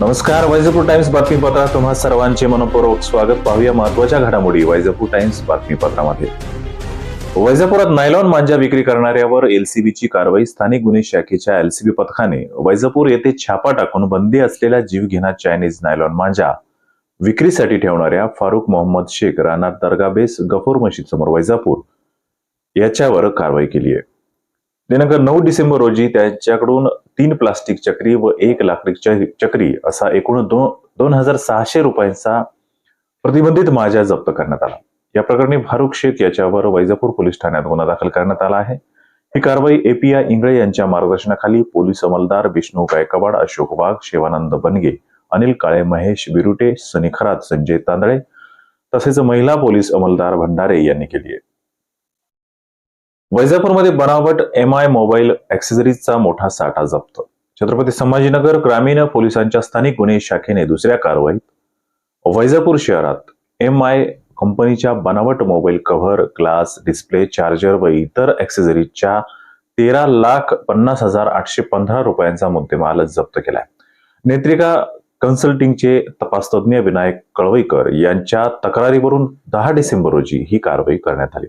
नमस्कार वैजापूर टाइम्स बातमीपत्रात तुम्हा सर्वांचे मनपूर्वक स्वागत. पाहूया महत्त्वाच्या घडामोडी वैजापूर टाइम्स बातमीपत्रामध्ये. वैजापुरात नायलॉन मांजा विक्री करणाऱ्यावर एलसीबीची कारवाई स्थानिक गुन्हे शाखेच्या एलसीबी पथकाने वैजापूर येथे छापा टाकून बंदी असलेल्या जीवघेणा चायनीज नायलॉन मांजा विक्रीसाठी ठेवणाऱ्या फारुख मोहम्मद शेख राहणार दर्गा बेस गफूर मशीद समोर वैजापूर याच्यावर कारवाई केली आहे. दिनांक नऊ डिसेंबर रोजी त्यांच्याकडून तीन प्लास्टिक चक्री व एक लाकडी चक्री असा एकूण दोन दोन हजार सहाशे रुपयांचा प्रतिबंधित माजा जप्त करण्यात आला. या प्रकरणी फारुख शेख याच्यावर वैजापूर पोलीस ठाण्यात गुन्हा दाखल करण्यात आला आहे. ही कारवाई एपीआय इंगळे यांच्या मार्गदर्शनाखाली पोलीस अंमलदार विष्णू गायकवाड अशोक वाघ शिवानंद बनगे अनिल काळे महेश बिरुटे सनी खरात संजय तांदळे तसेच महिला पोलीस अंमलदार भंडारे यांनी केली आहे. वैजापूरमध्ये बनावट एम आय मोबाईल ऍक्सेसरीजचा मोठा साठा जप्त. छत्रपती संभाजीनगर ग्रामीण पोलिसांच्या स्थानिक गुन्हे शाखेने दुसऱ्या कारवाईत वैजापूर शहरात एम आय कंपनीच्या बनावट mobile cover glass display charger व इतर ऍक्सेसरीजच्या तेरा लाख पन्नास हजार आठशे पंधरा रुपयांचा मुद्देमाल जप्त केलाय. नेत्रिका कन्सल्टिंगचे तपासतज्ञ विनायक कळवईकर यांच्या तक्रारीवरून दहा डिसेंबर रोजी ही कारवाई करण्यात आली.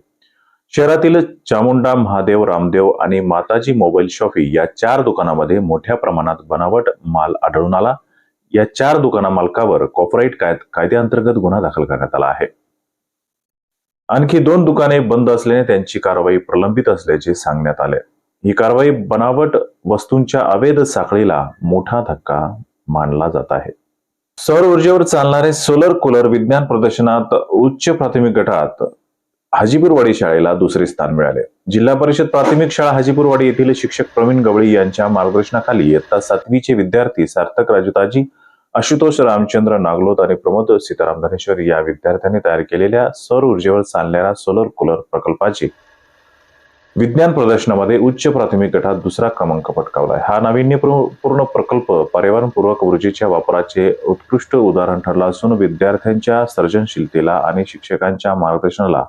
शहरातील चामुंडा महादेव रामदेव आणि माताजी मोबाईल शॉपी या चार दुकानामध्ये मोठ्या प्रमाणात बनावट माल आढळून आला. या चार दुकाना मालकावर कॉपराईट कायद्याअंतर्गत गुन्हा दाखल करण्यात आला आहे. आणखी दोन दुकाने बंद असल्याने त्यांची कारवाई प्रलंबित असल्याचे सांगण्यात आले. ही कारवाई बनावट वस्तूंच्या अवैध साखळीला मोठा धक्का मानला जात आहे. सौर ऊर्जेवर चालणारे सोलर कूलर विज्ञान प्रदर्शनात उच्च प्राथमिक गटात हाजीपूरवाडी शाळेला दुसरे स्थान मिळाले. जिल्हा परिषद प्राथमिक शाळा हाजीपूरवाडी येथील शिक्षक प्रवीण गवळी यांच्या मार्गदर्शनाखाली इयत्ता सातवीचे विद्यार्थी सार्थक राजूताजी आशुतोष रामचंद्र नागलोत आणि प्रमोद सीताराम धनेश्वर या विद्यार्थ्यांनी तयार केलेल्या सौर ऊर्जेवर चालणाऱ्या सोलर कूलर प्रकल्पाची विज्ञान प्रदर्शनामध्ये उच्च प्राथमिक गटात दुसरा क्रमांक पटकावला हा नाविन्यपूर्ण प्रकल्प पर्यावरणपूर्वक ऊर्जेच्या वापराचे उत्कृष्ट उदाहरण ठरला असून विद्यार्थ्यांच्या सर्जनशीलतेला आणि शिक्षकांच्या मार्गदर्शनाला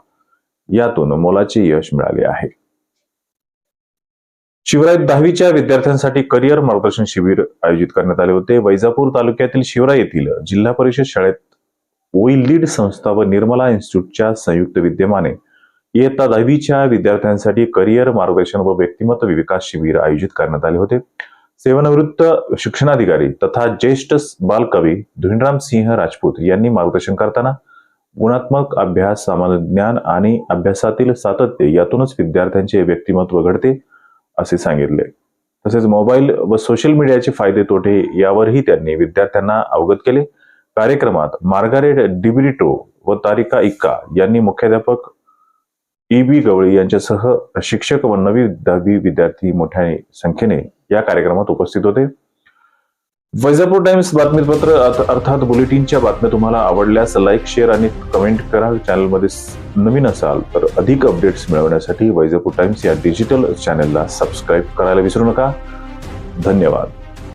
यातून मोलाचे यश मिळाले आहे. शिवराय दहावीच्या विद्यार्थ्यांसाठी करिअर मार्गदर्शन शिबिर आयोजित करण्यात आले होते. वैजापूर तालुक्यातील शिवराय येथील जिल्हा परिषद शाळेत ओई लीड संस्था व निर्मला इन्स्टिट्यूटच्या संयुक्त विद्यमाने इयत्ता दहावीच्या विद्यार्थ्यांसाठी करिअर मार्गदर्शन व व्यक्तिमत्व विकास शिबिर आयोजित करण्यात आले होते. सेवानिवृत्त शिक्षणाधिकारी तथा ज्येष्ठ बालकवी धुनराम सिंह राजपूत यांनी मार्गदर्शन करताना गुणात्मक अभ्यास सामान्य ज्ञान आणि अभ्यासातील सातत्य यातूनच विद्यार्थ्यांचे व्यक्तिमत्व घडते असे सांगितले. तसेच मोबाईल व सोशल मीडियाचे फायदे तोटे यावरही त्यांनी विद्यार्थ्यांना अवगत केले. कार्यक्रमात मार्गारेट डिबिरिटो व तारिका इक्का यांनी मुख्याध्यापक ई बी गवळी यांच्यासह शिक्षक व नवी दहावी विद्यार्थी मोठ्या संख्येने या कार्यक्रमात उपस्थित होते. वैजापूर टाइम्स बातमीपत्र अर्थात बुलेटिनच्या बातम्या तुम्हाला आवडल्यास लाईक शेअर आणि कमेंट करा. चॅनलमध्ये नवीन असाल तर अधिक अपडेट्स मिळवण्यासाठी वैजापूर टाइम्स या डिजिटल चॅनलला सबस्क्राईब करायला विसरू नका. धन्यवाद.